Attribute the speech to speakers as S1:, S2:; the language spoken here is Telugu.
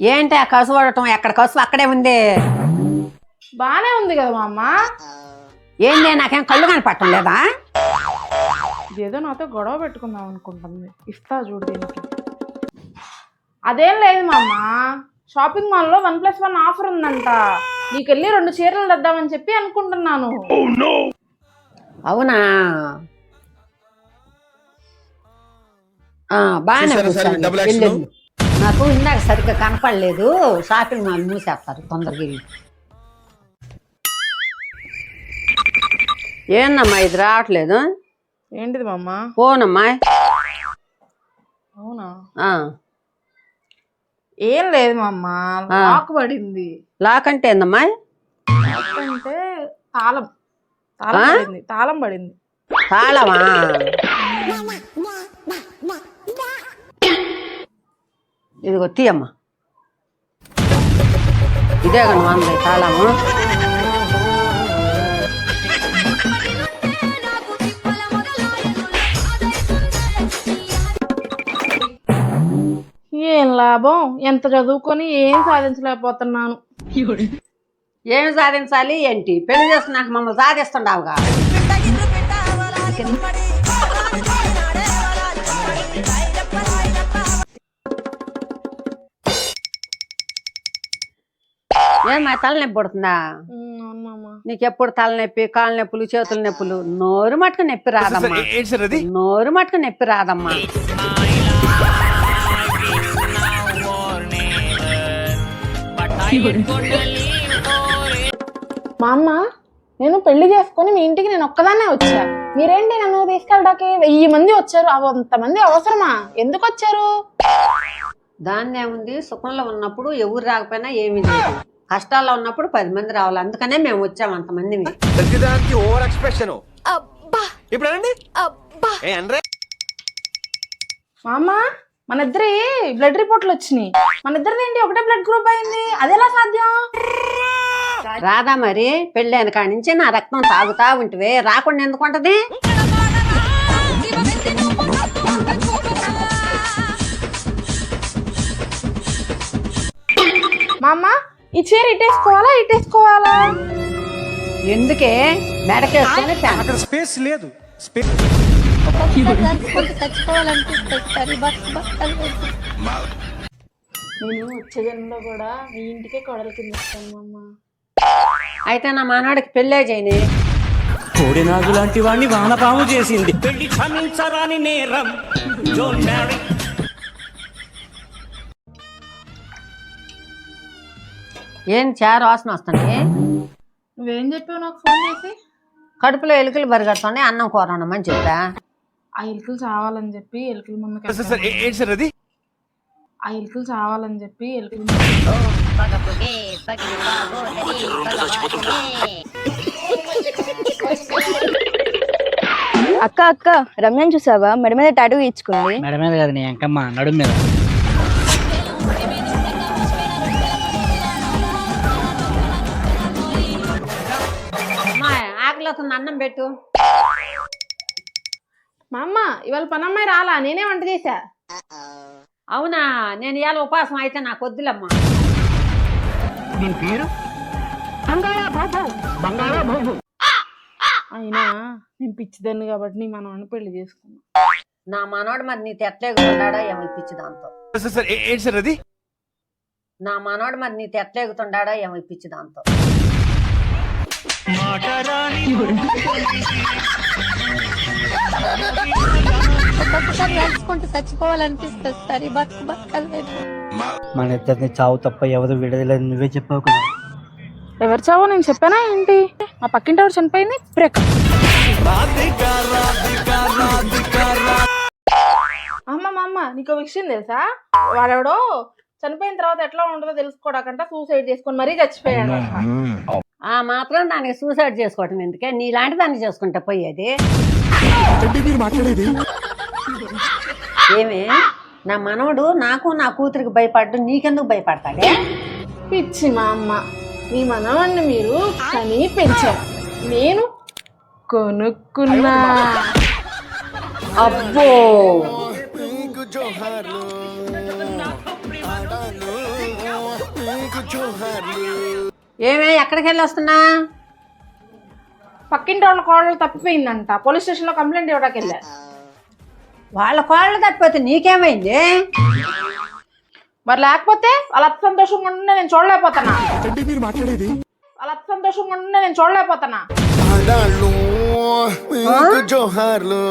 S1: ఏంటి ఆ కసు పడటం ఎక్కడ కసు? అక్కడే ఉంది.
S2: బానే ఉంది కదా మా అమ్మ
S1: ఏంటి నాకేం కళ్ళు కనపడటం లేదా?
S2: ఇదేదో నాతో గొడవ పెట్టుకుందాం అనుకుంటుంది. ఇస్తా చూడు దీనికి. అదేం లేదు మా అమ్మ షాపింగ్ మాల్లో వన్ ప్లస్ వన్ ఆఫర్ ఉందంట. నీకు వెళ్ళి రెండు చీరలు తెద్దామని చెప్పి అనుకుంటున్నాను.
S1: అవునా? ఆ, బాగానే నాకు ఇందాక సరిగ్గా కనపడలేదు. షాపింగ్ మాల్ మూసేస్తారు తొందరగా. ఏందమ్మా ఇది రావట్లేదు?
S2: ఏంటిది మా అమ్మ
S1: పోనమ్మా
S2: అవునా?
S1: ఆ,
S2: ఏం లేదు మా అమ్మ
S1: ఆ.
S2: లాక్ పడింది.
S1: లాక్ అంటే ఏందమ్మా?
S2: లాక్ అంటే తాళం. తాళం? పడింది తాళం పడింది.
S1: తాళమా? ఇదిగో తీయమ్మా ఇదే కానీ వంద తాళము
S2: ఏం లాభం ఎంత చదువుకొని ఏం సాధించలేకపోతున్నాను
S1: ఏమి సాధించాలి ఏంటి పెళ్ళి చేసుకున్నాక మమ్మల్ని సాధిస్తుండవుగా ఏమా తలనొప్పి పడుతుందా? నీకు ఎప్పుడు తలనొప్పి కాళ్ళ నొప్పులు చేతుల నొప్పులు? నోరు మట్టుకు నొప్పి రాదమ్మా. నోరు మట్టుకు నొప్పి రాదమ్మా.
S2: మా అమ్మ నేను పెళ్ళి చేసుకొని మీ ఇంటికి నేను ఒక్కదాన్నే వచ్చా. మీరేంటి నన్ను తీసుకెళ్ళడానికి? వెయ్యి మంది వచ్చారు. అంతమంది అవసరమా? ఎందుకు వచ్చారు?
S1: దాన్ని ఏముంది సుఖంలో ఉన్నప్పుడు ఎవరు రాకపోయినా ఏమీ లేదు. కష్టాల్లో ఉన్నప్పుడు పది మంది రావాలి. అందుకనే మేము వచ్చాం అంతమంది
S3: ప్రతిదానికి ఓవర్ ఎక్స్ప్రెషన్. ఇప్పుడు అనండి. ఏ అనరే?
S2: మా అమ్మ మన ఇద్దరి బ్లడ్ రిపోర్ట్లు వచ్చినాయి. మన ఇద్దరిది ఏంటి? ఒకటే బ్లడ్ గ్రూప్ అయింది. అది ఎలా సాధ్యం?
S1: రాదా మరి? పెళ్ళైన కాడి నుంచి నా రక్తం తాగుతా ఉంటివే. రాకుండా ఎందుకు ఉంటది?
S2: మా అమ్మ ఈ చీర ఇటేసుకోవాలా ఇటేసుకోవాలా
S1: ఎందుకే? మెడకేసుకొని ఫ్యాన్
S3: అక్కడ స్పేస్ లేదు. స్పేస్
S2: నేను వచ్చే జన్మలో కూడా మీ ఇంటికే కొడల కింద వస్తాను మా అమ్మ.
S1: అయితే నా మనవాడికి పెళ్ళే చేయని.
S4: కోడినాగు లాంటి వాణ్ణి వానపాము చేసింది. పెళ్ళి క్షమించరాని నేరం.
S1: ఏం చారు వాసన వస్తుంది
S2: నువ్వేం చెప్పావు నాకు ఫోన్ చేసి?
S1: కడుపులో ఎలుకలు బరిగడుతుంది అన్నం కూర వండమని చెప్పా.
S2: ఆ ఎలుకలు చావాలని చెప్పి ఎలుకల ముందు
S3: అది?
S2: ఆ ఎలుకలు చావాలని చెప్పి ఎలుకల ముందు
S5: అక్క అక్క రమ్యని చూసావా? మెడ మీద టాటూ ఇచ్చుకుంది
S4: మెడ మీద కదా నీ అంకమ్మ నడుము మీద.
S1: అవుతుంది అన్నం పెట్టు.
S2: మా అమ్మ ఇవాళ పనమ్మాయి రాలా? నేనే వంట చేశా.
S1: అవునా? నేను ఇవాళ ఉపాసం అయితే నాకు వద్దులమ్మా.
S2: అయినా నేను పిచ్చిదాన్ని కాబట్టి నీ మనవాడిని పెళ్ళి చేసుకున్నా.
S1: నా మనోడు మరి నీతో ఎట్లేగుతుండాడో ఏమో ఇప్పించి దాంతో.
S3: సార్ సార్ ఏ- ఏంటి సార్ అది?
S1: నా మనోడు మరి నీతో ఎట్లేగుతుండాడో ఏమో ఇప్పించి దాంతో.
S5: ఒక్కొక్కసారి నడుచుకుంటూ చచ్చిపోవాలనిపిస్తుంది. సరే బతుకు బతకలేదు.
S4: మన ఇద్దరిని చావు తప్ప ఎవరు విడదలేదు. నువ్వే చెప్పావు కదా.
S2: ఎవరు చావో నేను చెప్పానా ఏంటి? మా పక్కింటి ఎవరు చనిపోయింది బ్రేక్ అమ్మ మా అమ్మ నీకు ఒక విషయం తెలుసా? వాడెవడో చనిపోయిన తర్వాత ఎట్లా ఉంటుందో తెలుసుకోవడాకంట సూసైడ్ చేసుకొని మరీ చచ్చిపోయాడు
S1: ఆ మాత్రం దానికి సూసైడ్ చేసుకోవటం ఎందుకే? నీలాంటి దాన్ని చేసుకుంటే పోయేది. ఏమే? నా మనవడు నాకు నా కూతురికి భయపడ్డు నీకెందుకు భయపడతాడే?
S2: పిచ్చి మా అమ్మ. మీ మనవాణ్ణి మీరు కని పెంచారు. నేను కొనుక్కున్నా.
S1: అబ్బో!
S3: జోహార్లు
S1: ఏమే ఎక్కడికి వెళ్ళి వస్తున్నా?
S2: పక్కింటి వాళ్ళ కోడలు తప్పిపోయిందంట. పోలీస్ స్టేషన్లో కంప్లైంట్ ఇవ్వడానికి వెళ్ళా
S1: వాళ్ళ కోళ్ళు తప్పిపోతే నీకేమైంది?
S2: మరి లేకపోతే వాళ్ళ సంతోషంగా ఉంటే నేను చూడలేకపోతానా? వాళ్ళ అత్త సంతోషంగా ఉంటే నేను చూడలేకపోతానా?
S6: జోహార్లు.